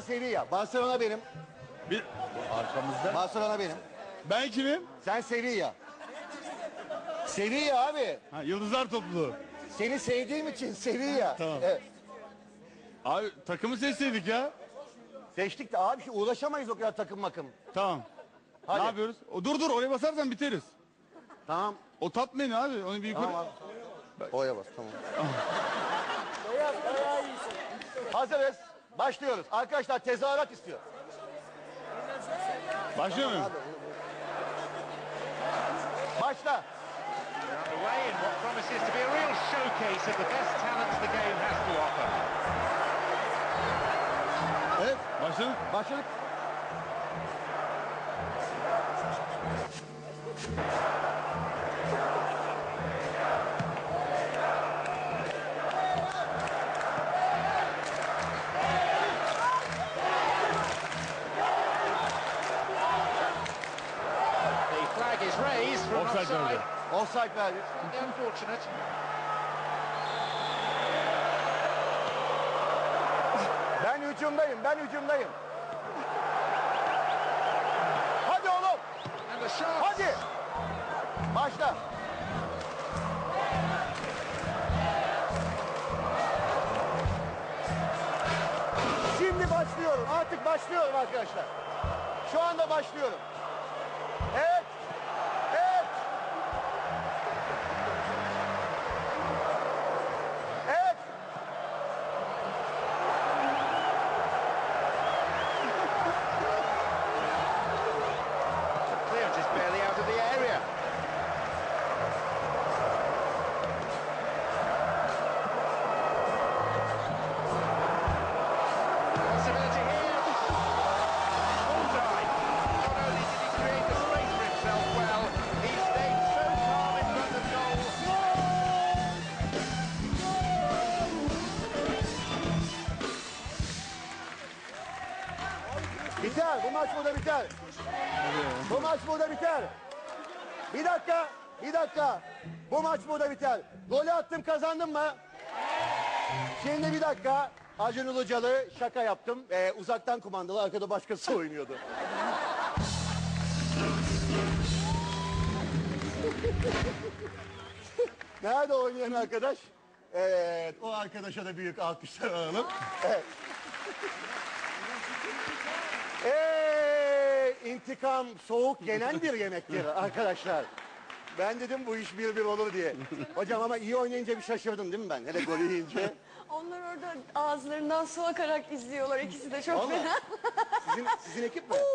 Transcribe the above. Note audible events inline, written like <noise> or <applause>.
Sevilla. Barcelona benim. Bir... Arkamızda. Barcelona benim. Ben kimim? Sen Sevilla. Sevilla abi. Ha, Yıldızlar topluluğu. Seni sevdiğim için Sevilla. Tamam. Evet. Abi takımı seçseydik ya. Seçtik de abi şu uğraşamayız o kadar takım makım. Tamam. Hadi. Ne yapıyoruz? O, dur dur oraya basarsan biteriz. Tamam. O tat menü abi. Onu bir yukarı... Tamam abi. Oya bas tamam. Hazırız. Başlıyoruz. Arkadaşlar tezahürat istiyor. Başlıyor muyum? Başla. Away in what promises to be a real showcase of the best talents the game has to offer. Evet. Başladık. Başladık. Offside verdi. Offside verdi. Unfortunate. Ben hücumdayım. Ben hücumdayım. Hadi oğlum. Hadi. Başla. Şimdi başlıyorum. Artık başlıyorum arkadaşlar. Şu anda başlıyorum. Biter. Bu maç burada biter. Bu maç burada biter. Bir dakika. Bir dakika. Bu maç burada biter. Golü attım kazandım mı? Şimdi bir dakika. Acun Ilıcalı şaka yaptım. Ee, uzaktan kumandalı arkada başkası oynuyordu. Nerede oynayan arkadaş? Evet, o arkadaşa da büyük alkışlar alalım. Evet. Ee, intikam soğuk yenen bir yemektir <laughs> arkadaşlar. Ben dedim bu iş bir bir olur diye. Hocam ama iyi oynayınca bir şaşırdım değil mi ben? Hele golü yiyince. <laughs> Onlar orada ağızlarından su akarak izliyorlar ikisi de çok Vallahi. fena. Sizin, sizin ekip mi? <laughs>